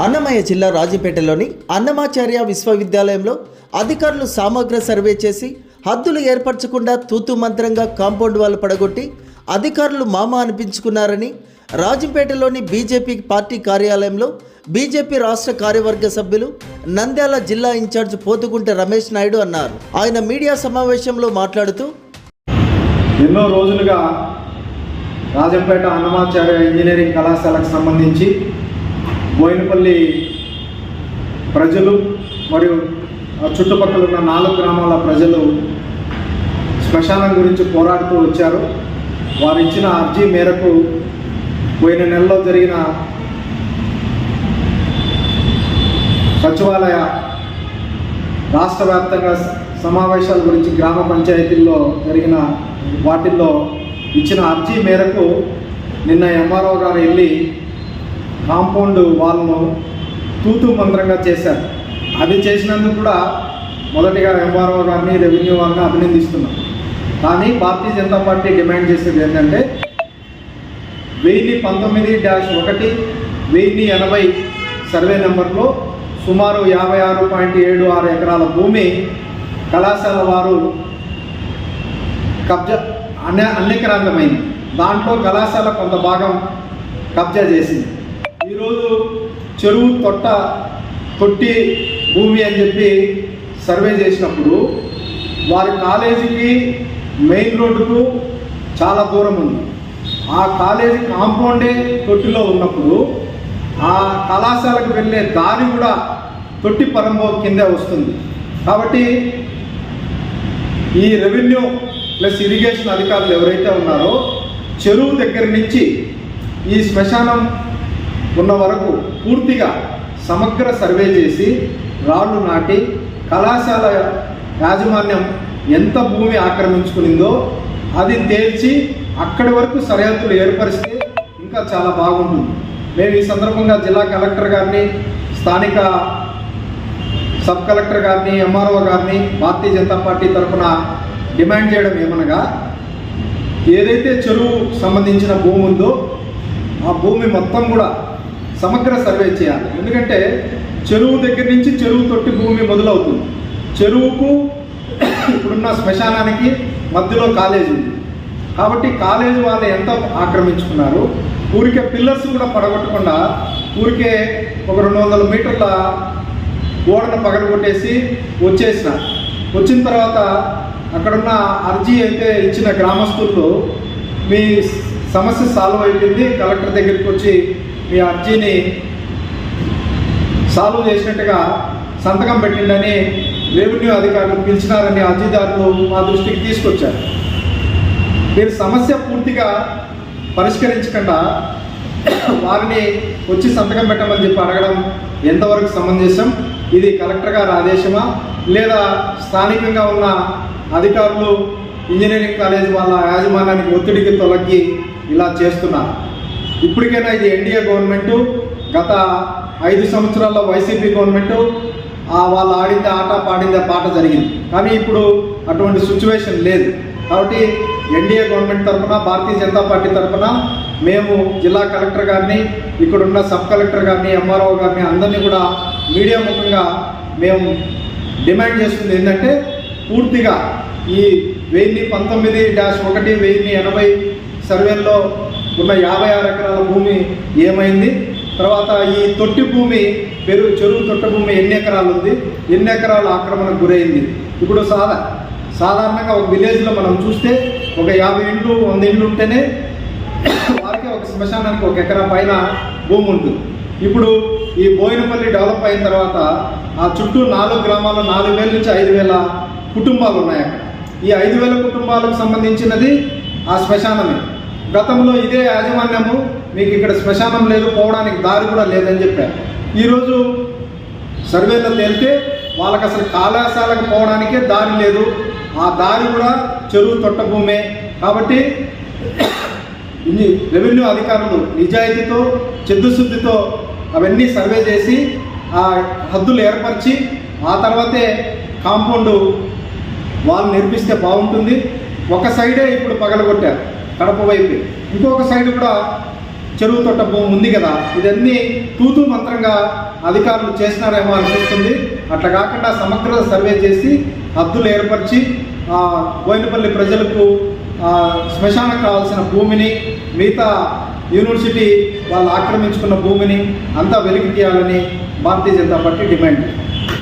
అన్నమయ్య జిల్లా రాజంపేటలోని అన్నమాచార్య విశ్వవిద్యాలయంలో అధికారులు సమగ్ర సర్వే చేసి హద్దులు ఏర్పరచకుండా తూతు మంత్రంగా కాంపౌండ్ వాళ్ళు పడగొట్టి అధికారులు మామ అనిపించుకున్నారని రాజంపేటలోని బీజేపీ పార్టీ కార్యాలయంలో బీజేపీ రాష్ట్ర కార్యవర్గ సభ్యులు నంద్యాల జిల్లా ఇన్ఛార్జ్ పోతుకుంట రమేష్ నాయుడు అన్నారు. ఆయన మీడియా సమావేశంలో మాట్లాడుతూ ఎన్నో రోజులుగా రాజంపేట అన్నమాచార్య ఇంజనీరింగ్ కళాశాలకు సంబంధించి బోయినపల్లి ప్రజలు మరియు చుట్టుపక్కల ఉన్న నాలుగు గ్రామాల ప్రజలు శ్మశానం గురించి పోరాడుతూ వచ్చారు. వారు ఇచ్చిన అర్జీ మేరకు పోయిన నెలలో జరిగిన సచివాలయ రాష్ట్ర వ్యాప్తంగా సమావేశాల గురించి గ్రామ పంచాయతీల్లో జరిగిన వాటిల్లో ఇచ్చిన అర్జీ మేరకు నిన్న ఎంఆర్ఓ గారు వెళ్ళి కాంపౌండ్ వాళ్ళను తూతు మంత్రంగా చేశారు. అది చేసినందుకు కూడా మొదటిగా ఎంఆర్ఓ గారిని రెవెన్యూ వారిని అభినందిస్తున్నాం. కానీ భారతీయ జనతా పార్టీ డిమాండ్ చేసేది ఏంటంటే వెయ్యి పంతొమ్మిది డాష్ ఒకటి వెయ్యి ఎనభై సర్వే నెంబర్లో సుమారు యాభై ఆరు పాయింట్ ఏడు ఆరు ఎకరాల భూమి కళాశాల వారు కబ్జా అన్య అన్యక్రాంతమైంది. దాంట్లో కళాశాల కొంత భాగం కబ్జా చేసింది. ఈరోజు చెరువు తొట్ట తొట్టి భూమి అని చెప్పి సర్వే చేసినప్పుడు వారి కాలేజీకి మెయిన్ రోడ్డుకు చాలా దూరం ఉంది. ఆ కాలేజీ కాంపౌండే తొట్టిలో ఉన్నప్పుడు ఆ కళాశాలకు వెళ్ళే దారి కూడా తొట్టి పరంబో కిందే వస్తుంది. కాబట్టి ఈ రెవెన్యూ ప్లస్ ఇరిగేషన్ అధికారులు ఎవరైతే ఉన్నారో చెరువు దగ్గర నుంచి ఈ శ్మశానం ఉన్న వరకు పూర్తిగా సమగ్ర సర్వే చేసి రాళ్ళు నాటి కళాశాల యాజమాన్యం ఎంత భూమి ఆక్రమించుకునిందో అది తేల్చి అక్కడి వరకు సరిహద్దులు ఏర్పరిస్తే ఇంకా చాలా బాగుంటుంది. మేము ఈ సందర్భంగా జిల్లా కలెక్టర్ గారిని స్థానిక సబ్ కలెక్టర్ గారిని ఎంఆర్ఓ గారిని భారతీయ జనతా పార్టీ తరఫున డిమాండ్ చేయడం ఏమనగా ఏదైతే చెరువు సంబంధించిన భూమి ఉందో ఆ భూమి మొత్తం కూడా సమగ్ర సర్వే చేయాలి. ఎందుకంటే చెరువు దగ్గర నుంచి చెరువు తొట్టి భూమి మొదలవుతుంది. చెరువుకు ఇప్పుడున్న శ్మశానానికి మధ్యలో కాలేజీ ఉంది. కాబట్టి కాలేజీ వాళ్ళు ఎంత ఆక్రమించుకున్నారు? ఊరికే పిల్లర్స్ కూడా పడగొట్టకుండా ఊరికే ఒక రెండు వందల మీటర్ల గోడను పగలగొట్టేసి వచ్చేసిన వచ్చిన తర్వాత అక్కడున్న అర్జీ అయితే ఇచ్చిన గ్రామస్తులు మీ సమస్య సాల్వ్ అయిపోయింది. కలెక్టర్ దగ్గరికి వచ్చి మీ అర్జీని సాల్వ్ చేసినట్టుగా సంతకం పెట్టిండని రెవెన్యూ అధికారులు పిలిచినారని అర్జీదారులు మా దృష్టికి తీసుకొచ్చారు. మీరు సమస్య పూర్తిగా పరిష్కరించకుండా వారిని వచ్చి సంతకం పెట్టమని చెప్పి అడగడం ఎంతవరకు సమంజసం? ఇది కలెక్టర్ గారి ఆదేశమా? లేదా స్థానికంగా ఉన్న అధికారులు ఇంజనీరింగ్ కాలేజ్ వాళ్ళ యాజమాన్యానికి ఒత్తిడికి తొలగి ఇలా చేస్తున్నారు? ఇప్పటికైనా ఇది ఎన్డీఏ గవర్నమెంటు గత ఐదు సంవత్సరాల్లో వైసీపీ గవర్నమెంటు వాళ్ళు ఆడిందే ఆట పాడిందే పాట జరిగింది. కానీ ఇప్పుడు అటువంటి సిచ్యువేషన్ లేదు. కాబట్టి ఎన్డీఏ గవర్నమెంట్ తరఫున భారతీయ జనతా పార్టీ తరఫున మేము జిల్లా కలెక్టర్ గారిని ఇక్కడున్న సబ్ కలెక్టర్ గారిని ఎంఆర్ఓ గారిని అందరినీ కూడా మీడియా ముఖంగా మేము డిమాండ్ చేస్తుంది ఏంటంటే పూర్తిగా ఈ వెయ్యి పంతొమ్మిది డాష్ ఒకటి వెయ్యి ఎనభై సర్వేల్లో ఉన్న యాభై ఆరు ఎకరాల భూమి ఏమైంది? తర్వాత ఈ తొట్టి భూమి పెరుగు చెరువు తొట్ట భూమి ఎన్ని ఎకరాలు ఉంది? ఎన్ని ఎకరాలు ఆక్రమణకు గురైంది? ఇప్పుడు సాదా సాధారణంగా ఒక విలేజ్లో మనం చూస్తే ఒక యాభై ఇండ్లు వంద ఇండ్లు ఉంటేనే వారికి ఒక శ్మశానానికి ఒక ఎకరా పైన భూమి ఉంటుంది. ఇప్పుడు ఈ బోయినపల్లి డెవలప్ అయిన తర్వాత ఆ చుట్టూ నాలుగు గ్రామాల్లో నాలుగు వేల నుంచి ఐదు వేల కుటుంబాలు ఉన్నాయి అక్కడ. ఈ ఐదు వేల కుటుంబాలకు సంబంధించినది ఆ శ్మశానమే. గతంలో ఇదే యాజమాన్యము మీకు ఇక్కడ శ్మశానం లేదు పోవడానికి దారి కూడా లేదని చెప్పారు. ఈరోజు సర్వేలో తేలితే వాళ్ళకి అసలు కళాశాలకు పోవడానికే దారి లేదు. ఆ దారి కూడా చెరువు తొట్ట భూమే కాబట్టి రెవెన్యూ అధికారులు నిజాయితీతో చిత్తశుద్ధితో అవన్నీ సర్వే చేసి ఆ హద్దులు ఏర్పరిచి ఆ తర్వాతే కాంపౌండ్ వాళ్ళు నిర్మిస్తే బాగుంటుంది. ఒక సైడే ఇప్పుడు పగలగొట్టారు. కడప వైపు ఇంకొక సైడ్ కూడా చెరువు తోట భూమి ఉంది కదా ఇదన్నీ తూతూ మంత్రంగా అధికారులు చేసినారేమో అనిపిస్తుంది. అట్లా కాకుండా సమగ్ర సర్వే చేసి హద్దులు ఏర్పరిచి బోయినపల్లి ప్రజలకు శ్మశానం కావాల్సిన భూమిని మిగతా యూనివర్సిటీ వాళ్ళు ఆక్రమించుకున్న భూమిని అంతా వెలికి తీయాలని భారతీయ జనతా పార్టీ డిమాండ్.